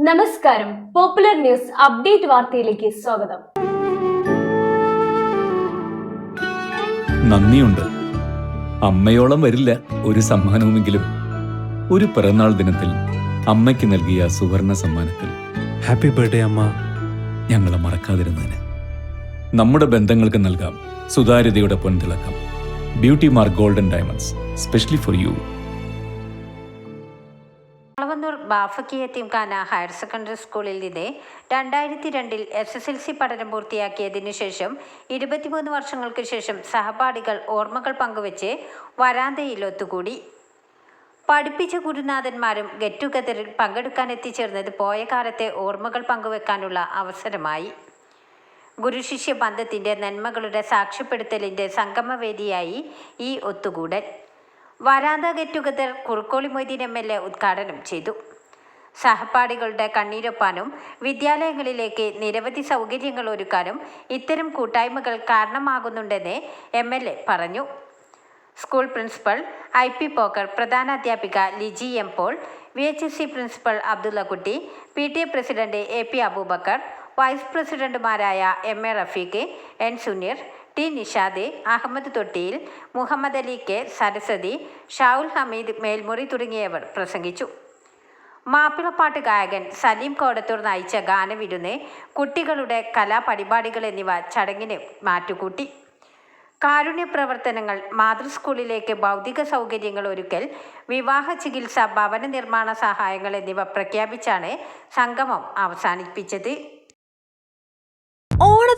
നമസ്കാരം. Popular news update വാർത്തയിലേക്ക് സ്വാഗതം. നന്ദിയുണ്ട്. അമ്മയോളം വരില്ല ഒരു സമ്മാനവുമെങ്കിലും. ഒരു പിറന്നാൾ ദിനത്തിൽ അമ്മയ്ക്ക് നൽകിയ സുവർണ സമ്മാനത്തിൽ. ഹാപ്പി ബർത്ത്ഡേ അമ്മ. ഞങ്ങളെ മറക്കാതിരുന്നതിന്. നമ്മുടെ ബന്ധങ്ങൾക്ക് നൽകാം സുതാര്യതയുടെ പൊൻതിളക്കം. Beauty mark golden diamonds specially for you Alavannur Bafakhy Yatheemkhana higher secondary സ്കൂളിൽ നിന്ന് രണ്ടായിരത്തി രണ്ടിൽ എസ് എസ് എൽ സി പഠനം പൂർത്തിയാക്കിയതിനു ശേഷം ഇരുപത്തിമൂന്ന് വർഷങ്ങൾക്ക് ശേഷം സഹപാഠികൾ ഓർമ്മകൾ പങ്കുവച്ച് വരാന്തയിൽ ഒത്തുകൂടി. പഠിപ്പിച്ച ഗുരുനാഥന്മാരും ഗെറ്റ് ടുഗദറിൽ പങ്കെടുക്കാൻ എത്തിച്ചേർന്നത് പോയ കാലത്തെ ഓർമ്മകൾ പങ്കുവെക്കാനുള്ള അവസരമായി. ഗുരുശിഷ്യ ബന്ധത്തിന്റെ നന്മകളുടെ സാക്ഷ്യപ്പെടുത്തലിന്റെ സംഗമവേദിയായി ഈ ഒത്തുകൂടൽ. വരാന്ത get together Kurukkoli Moideen M L A ഉദ്ഘാടനം ചെയ്തു. സഹപാഠികളുടെ കണ്ണീരൊപ്പാനും വിദ്യാലയങ്ങളിലേക്ക് നിരവധി സൗകര്യങ്ങൾ ഒരുക്കാനും ഇത്തരം കൂട്ടായ്മകൾ കാരണമാകുന്നുണ്ടെന്ന് എം എൽ എ പറഞ്ഞു. School principal I P Pokker പ്രധാന അധ്യാപിക Liji M Paul V H S C principal Abdullakutty P T A president A P Aboobacker vice പ്രസിഡന്റുമാരായ M A Rafeeq N Suneer T Nishad Ahammed Thottiyil Muhammad Ali K Saraswathi Shavul Hameed Melmuri തുടങ്ങിയവർ പ്രസംഗിച്ചു. മാപ്പിളപ്പാട്ട് ഗായകൻ സലീം കോടത്തൂർ നയിച്ച ഗാനവിരുന്ന് കുട്ടികളുടെ കലാപരിപാടികൾ എന്നിവ ചടങ്ങിന് മാറ്റുകൂട്ടി. കാരുണ്യ പ്രവർത്തനങ്ങൾ മാതൃസ്കൂളിലേക്ക് ഭൗതിക സൗകര്യങ്ങൾ ഒരുക്കൽ വിവാഹ ചികിത്സ ഭവന നിർമ്മാണ സഹായങ്ങൾ എന്നിവ പ്രഖ്യാപിച്ചാണ് സംഗമം അവസാനിപ്പിച്ചത്.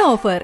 ഓഫർ